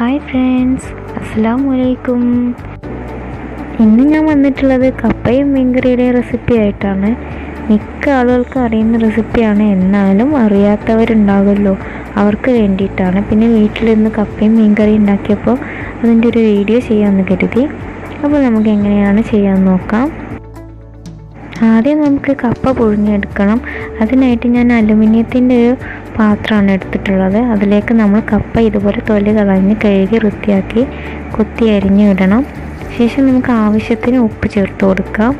Hi friends അസ്സാം വലൈക്കും ഇന്ന് ഞാൻ വന്നിട്ടുള്ളത് കപ്പയും മീൻകറിയുടെ റെസിപ്പി ആയിട്ടാണ്. മിക്ക ആളുകൾക്കും അറിയുന്ന റെസിപ്പിയാണ് എന്നാലും അറിയാത്തവരുണ്ടാകുമല്ലോ അവർക്ക് വേണ്ടിയിട്ടാണ്. പിന്നെ വീട്ടിലിരുന്ന് കപ്പയും മീൻകറി ഉണ്ടാക്കിയപ്പോൾ അതിന്റെ ഒരു വീഡിയോ ചെയ്യാമെന്ന് കരുതി. അപ്പോൾ നമുക്ക് എങ്ങനെയാണ് ചെയ്യാൻ നോക്കാം. ആദ്യം നമുക്ക് കപ്പ പുഴുങ്ങിയെടുക്കണം. അതിനായിട്ട് ഞാൻ അലുമിനിയത്തിന്റെ ഒരു പാത്രമാണ് എടുത്തിട്ടുള്ളത്. അതിലേക്ക് നമ്മൾ കപ്പ ഇതുപോലെ തൊലി കളഞ്ഞ് കഴുകി വൃത്തിയാക്കി കുത്തി അരിഞ്ഞു ഇടണം. ശേഷം നമുക്ക് ആവശ്യത്തിന് ഉപ്പ് ചേർത്ത് കൊടുക്കാം.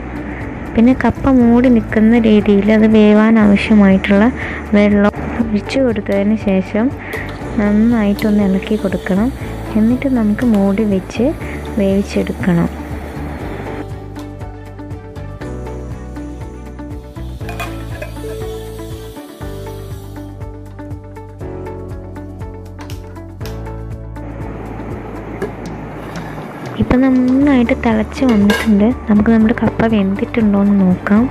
പിന്നെ കപ്പ മൂടി നിൽക്കുന്ന രീതിയിൽ അത് വേവാൻ ആവശ്യമായിട്ടുള്ള വെള്ളം ഒഴിച്ചു കൊടുത്തതിന് ശേഷം നന്നായിട്ടൊന്ന് ഇളക്കി കൊടുക്കണം. എന്നിട്ട് നമുക്ക് മൂടി വെച്ച് വേവിച്ചെടുക്കണം. ഇപ്പം നന്നായിട്ട് തിളച്ച് വന്നിട്ടുണ്ട്. നമുക്ക് നമ്മുടെ കപ്പ വെന്തിട്ടുണ്ടോ എന്ന് നോക്കാം.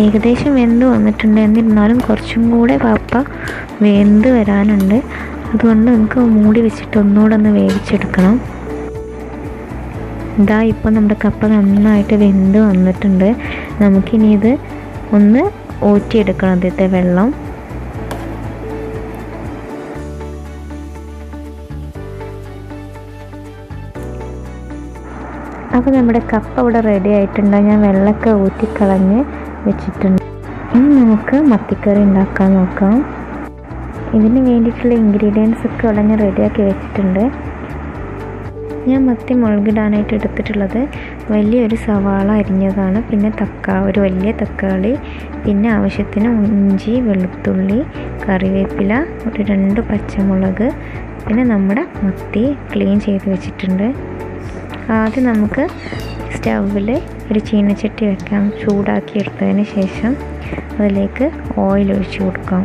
ഏകദേശം വെന്ത് വന്നിട്ടുണ്ട്. എന്നിരുന്നാലും കുറച്ചും കൂടെ കപ്പ വെന്ത് വരാനുണ്ട്. അതുകൊണ്ട് നമുക്ക് മൂടി വെച്ചിട്ട് ഒന്നുകൂടെ ഒന്ന് വേവിച്ചെടുക്കണം. ഇതാ ഇപ്പോൾ നമ്മുടെ കപ്പ നന്നായിട്ട് വെന്ത് വന്നിട്ടുണ്ട്. നമുക്കിനി ഇത് ഒന്ന് ഊറ്റിയെടുക്കണം ആദ്യത്തെ വെള്ളം. അപ്പോൾ നമ്മുടെ കപ്പ ഇവിടെ റെഡി ആയിട്ടുണ്ട്. ഞാൻ വെള്ളമൊക്കെ ഊറ്റിക്കളഞ്ഞ് വെച്ചിട്ടുണ്ട്. ഇനി നമുക്ക് മത്തിക്കറി ഉണ്ടാക്കാൻ നോക്കാം. ഇതിന് വേണ്ടിയിട്ടുള്ള ഇൻഗ്രീഡിയൻസ് ഒക്കെ ഞാൻ റെഡിയാക്കി വെച്ചിട്ടുണ്ട്. ഞാൻ മത്തി മുളകിടാനായിട്ട് എടുത്തിട്ടുള്ളത് വലിയൊരു സവാള അരിഞ്ഞതാണ്. പിന്നെ തക്കാ ഒരു വലിയ തക്കാളി പിന്നെ ആവശ്യത്തിന് ഇഞ്ചി വെളുത്തുള്ളി കറിവേപ്പില ഒരു രണ്ട് പച്ചമുളക് പിന്നെ നമ്മുടെ മത്തി ക്ലീൻ ചെയ്ത് വെച്ചിട്ടുണ്ട്. ആദ്യം നമുക്ക് സ്റ്റൗവിൽ ഒരു ചീനച്ചട്ടി വെക്കാം. ചൂടാക്കി എടുത്തതിന് ശേഷം അതിലേക്ക് ഓയിൽ ഒഴിച്ചു കൊടുക്കാം.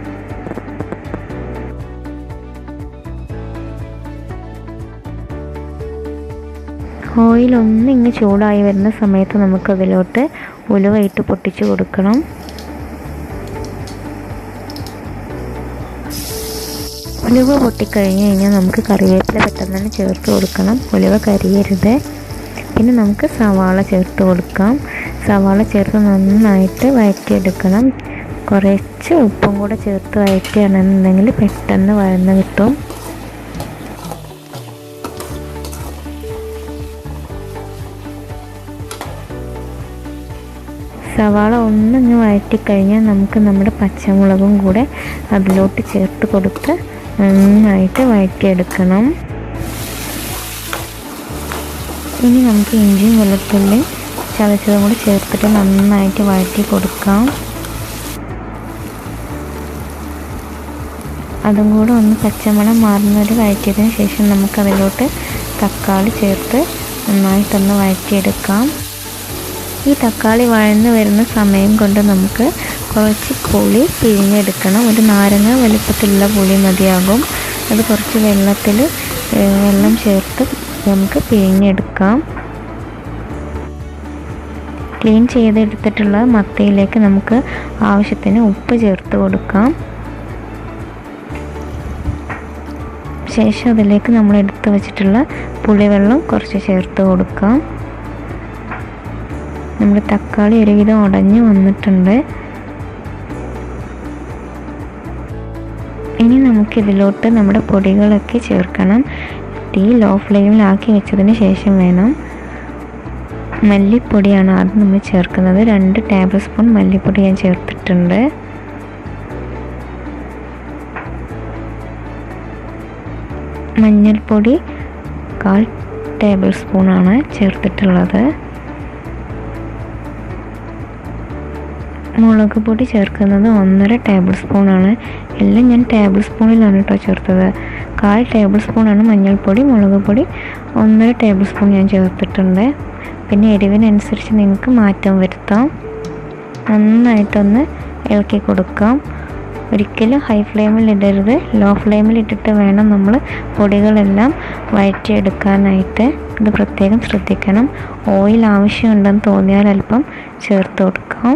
ഓയിൽ ഒന്ന് ഒന്നിങ്ങ് ചൂടായി വരുന്ന സമയത്ത് നമുക്കതിലോട്ട് ഉലുവ ഇട്ട് പൊട്ടിച്ച് കൊടുക്കണം. ഉലുവ പൊട്ടിക്കഴിഞ്ഞ് കഴിഞ്ഞാൽ നമുക്ക് കറിവേപ്പില പെട്ടെന്ന് തന്നെ ചേർത്ത് കൊടുക്കണം. ഉലുവ കരിയരുത്. പിന്നെ നമുക്ക് സവാള ചേർത്ത് കൊടുക്കാം. സവാള ചേർത്ത് നന്നായിട്ട് വഴറ്റിയെടുക്കണം. കുറച്ച് ഉപ്പും കൂടെ ചേർത്ത് വഴറ്റുകയാണെന്നുണ്ടെങ്കിൽ പെട്ടെന്ന് വഴന്ന് കിട്ടും. സവാള ഒന്നങ്ങ് വഴറ്റിക്കഴിഞ്ഞാൽ നമുക്ക് നമ്മുടെ പച്ചമുളകും കൂടെ അതിലോട്ട് ചേർത്ത് കൊടുത്ത് നന്നായിട്ട് വഴറ്റിയെടുക്കണം. ഇനി നമുക്ക് ഇഞ്ചിയും വെളുത്തുള്ളി ചതച്ചതും കൂടി ചേർത്തിട്ട് നന്നായിട്ട് വഴറ്റി കൊടുക്കാം. അതും കൂടെ ഒന്ന് പച്ചമണം മാറുന്നൊരു വഴറ്റിയതിന് ശേഷം നമുക്കതിലോട്ട് തക്കാളി ചേർത്ത് നന്നായിട്ടൊന്ന് വഴറ്റിയെടുക്കാം. ഈ തക്കാളി വഴന്ന് വരുന്ന സമയം കൊണ്ട് നമുക്ക് കുറച്ച് പുളി പിഴിഞ്ഞെടുക്കണം. ഒരു നാരങ്ങ വലുപ്പത്തിലുള്ള പുളി മതിയാകും. അത് കുറച്ച് വെള്ളത്തിൽ വെള്ളം ചേർത്ത് നമുക്ക് പിഴിഞ്ഞെടുക്കാം. ക്ലീൻ ചെയ്തെടുത്തിട്ടുള്ള മത്തയിലേക്ക് നമുക്ക് ആവശ്യത്തിന് ഉപ്പ് ചേർത്ത് കൊടുക്കാം. ശേഷം അതിലേക്ക് നമ്മൾ എടുത്തു വെച്ചിട്ടുള്ള പുളിവെള്ളം കുറച്ച് ചേർത്ത് കൊടുക്കാം. നമ്മുടെ തക്കാളി ഒരുവിധം ഉടഞ്ഞു വന്നിട്ടുണ്ട്. ഇനി നമുക്കിതിലോട്ട് നമ്മുടെ പൊടികളൊക്കെ ചേർക്കണം. തീ ലോ ഫ്ലെയിമിലാക്കി വെച്ചതിന് ശേഷം വേണം മല്ലിപ്പൊടിയാണ് ആദ്യം നമ്മൾ ചേർക്കുന്നത്. രണ്ട് ടേബിൾ സ്പൂൺ മല്ലിപ്പൊടി ഞാൻ ചേർത്തിട്ടുണ്ട്. മഞ്ഞൾപ്പൊടി കാൽ ടേബിൾ സ്പൂണാണ് ചേർത്തിട്ടുള്ളത്. മുളക് പൊടി ചേർക്കുന്നത് ഒന്നര ടേബിൾ സ്പൂണാണ് എല്ലാം ഞാൻ ടേബിൾ സ്പൂണിലാണ് കേട്ടോ ചേർത്തത്. കാൽ ടേബിൾ സ്പൂണാണ് മഞ്ഞൾപ്പൊടി മുളക് പൊടി. ഒന്നര ടേബിൾ സ്പൂൺ ഞാൻ ചേർത്തിട്ടുണ്ട്. പിന്നെ എരിവിനനുസരിച്ച് നിങ്ങൾക്ക് മാറ്റം വരുത്താം. നന്നായിട്ടൊന്ന് ഇളക്കി കൊടുക്കാം. ഒരിക്കലും ഹൈ ഫ്ലെയിമിൽ ഇടരുത്. ലോ ഫ്ലെയിമിൽ ഇട്ടിട്ട് വേണം നമ്മൾ പൊടികളെല്ലാം വഴറ്റിയെടുക്കാനായിട്ട്. ഇത് പ്രത്യേകം ശ്രദ്ധിക്കണം. ഓയിൽ ആവശ്യമുണ്ടെന്ന് തോന്നിയാൽ അല്പം ചേർത്ത് കൊടുക്കാം.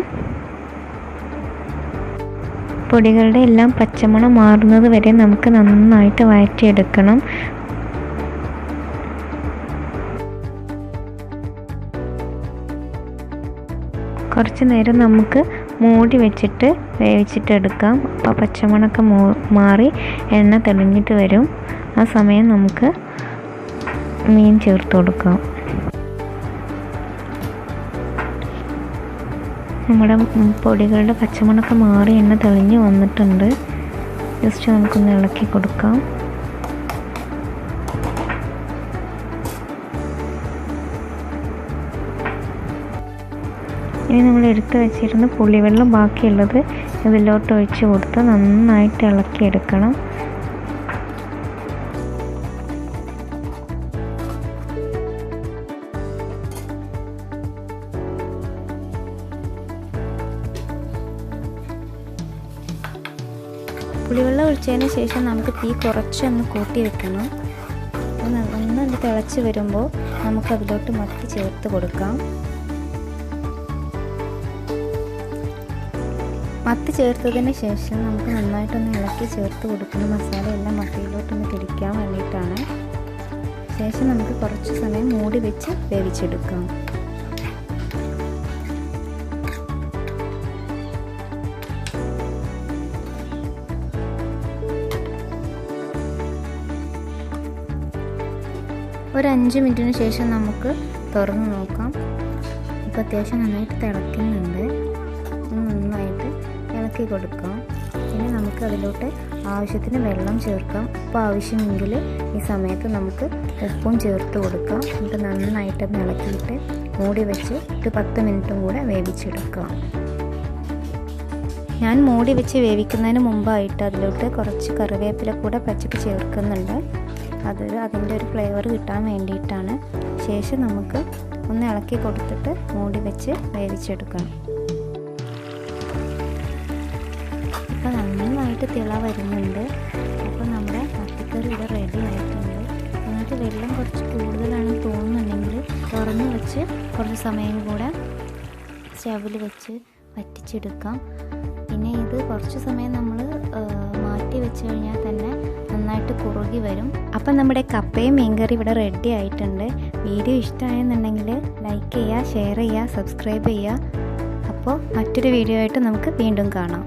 പൊടികളുടെ എല്ലാം പച്ചമണം മാറുന്നത് വരെ നമുക്ക് നന്നായിട്ട് വഴറ്റിയെടുക്കണം. കുറച്ച് നേരം നമുക്ക് മൂടി വെച്ചിട്ട് വേവിച്ചിട്ടെടുക്കാം. അപ്പോൾ പച്ചമണമൊക്കെ മാറി എണ്ണ തെളിഞ്ഞിട്ട് വരും. ആ സമയം നമുക്ക് മീൻ ചേർത്ത് കൊടുക്കാം. നമ്മുടെ പൊടികളുടെ പച്ചമണൊക്കെ മാറി എണ്ണ തെളിഞ്ഞ് വന്നിട്ടുണ്ട്. ജസ്റ്റ് നമുക്കൊന്ന് ഇളക്കി കൊടുക്കാം. ഇനി നമ്മൾ എടുത്തു വെച്ചിരുന്ന പുളിവെള്ളം ബാക്കിയുള്ളത് ഇതിലോട്ട് ഒഴിച്ച് കൊടുത്ത് നന്നായിട്ട് ഇളക്കിയെടുക്കണം. പുളിവെള്ളം ഒഴിച്ചതിന് ശേഷം നമുക്ക് തീ കുറച്ചൊന്ന് കൂട്ടി വെക്കണം. ഒന്ന് തിളച്ച് വരുമ്പോൾ നമുക്ക് അതിലോട്ട് മത്തി ചേർത്ത് കൊടുക്കാം. മത്തി ചേർത്തതിന് ശേഷം നമുക്ക് നന്നായിട്ടൊന്ന് ഇളക്കി ചേർത്ത് കൊടുക്കുന്ന മസാല എല്ലാം മത്തിയിലോട്ടൊന്ന് പിടിക്കാൻ വേണ്ടിയിട്ടാണ്. ശേഷം നമുക്ക് കുറച്ച് സമയം മൂടി വെച്ച് വേവിച്ചെടുക്കാം. ഒരു അഞ്ച് മിനിറ്റിന് ശേഷം നമുക്ക് തുറന്ന് നോക്കാം. ഇപ്പോൾ അത്യാവശ്യം നന്നായിട്ട് തിളക്കുന്നുണ്ട്. നന്നായിട്ട് ഇളക്കി കൊടുക്കാം. ഇനി നമുക്ക് അതിലോട്ട് ആവശ്യത്തിന് വെള്ളം ചേർക്കാം. ഉപ്പ് ആവശ്യമെങ്കിൽ ഈ സമയത്ത് നമുക്ക് ഉപ്പും ചേർത്ത് കൊടുക്കാം. എന്നിട്ട് നന്നായിട്ട് ഇളക്കിയിട്ട് മൂടി വെച്ച് ഒരു പത്ത് മിനിറ്റും കൂടെ വേവിച്ചെടുക്കാം. ഞാൻ മൂടി വെച്ച് വേവിക്കുന്നതിന് മുമ്പായിട്ട് അതിലോട്ട് കുറച്ച് കറിവേപ്പില കൂടെ പച്ചക്ക് ചേർക്കുന്നുണ്ട്. അത് അതിന്റെ ഒരു ഫ്ലേവർ കിട്ടാൻ വേണ്ടിയിട്ടാണ്. ശേഷം നമുക്ക് ഒന്ന് ഇളക്കി കൊടുത്തിട്ട് മൂടി വെച്ച് വേവിച്ചെടുക്കണം. അപ്പോൾ നന്നായിട്ട് തിള വരുന്നുണ്ട്. അപ്പോൾ നമ്മുടെ മത്തിക്കറി ഇവിടെ റെഡി ആയിട്ടുണ്ട്. നിങ്ങൾക്ക് വെള്ളം കുറച്ച് കൂടുതലാണ് തോന്നുന്നുണ്ടെങ്കിൽ തുറന്ന് വെച്ച് കുറച്ച് സമയം കൂടെ സ്റ്റവിൽ വെച്ച് വറ്റിച്ചെടുക്കാം. പിന്നെ ഇത് കുറച്ച് സമയം നമ്മൾ മാറ്റി വെച്ച് കഴിഞ്ഞാൽ തന്നെ നന്നായിട്ട് കുറുകി വരും. അപ്പം നമ്മുടെ കപ്പയും മീൻകറി ഇവിടെ റെഡി ആയിട്ടുണ്ട്. വീഡിയോ ഇഷ്ടമായെന്നുണ്ടെങ്കിൽ ലൈക്ക് ചെയ്യുക ഷെയർ ചെയ്യുക സബ്സ്ക്രൈബ് ചെയ്യുക. അപ്പോൾ മറ്റൊരു വീഡിയോ ആയിട്ട് നമുക്ക് വീണ്ടും കാണാം.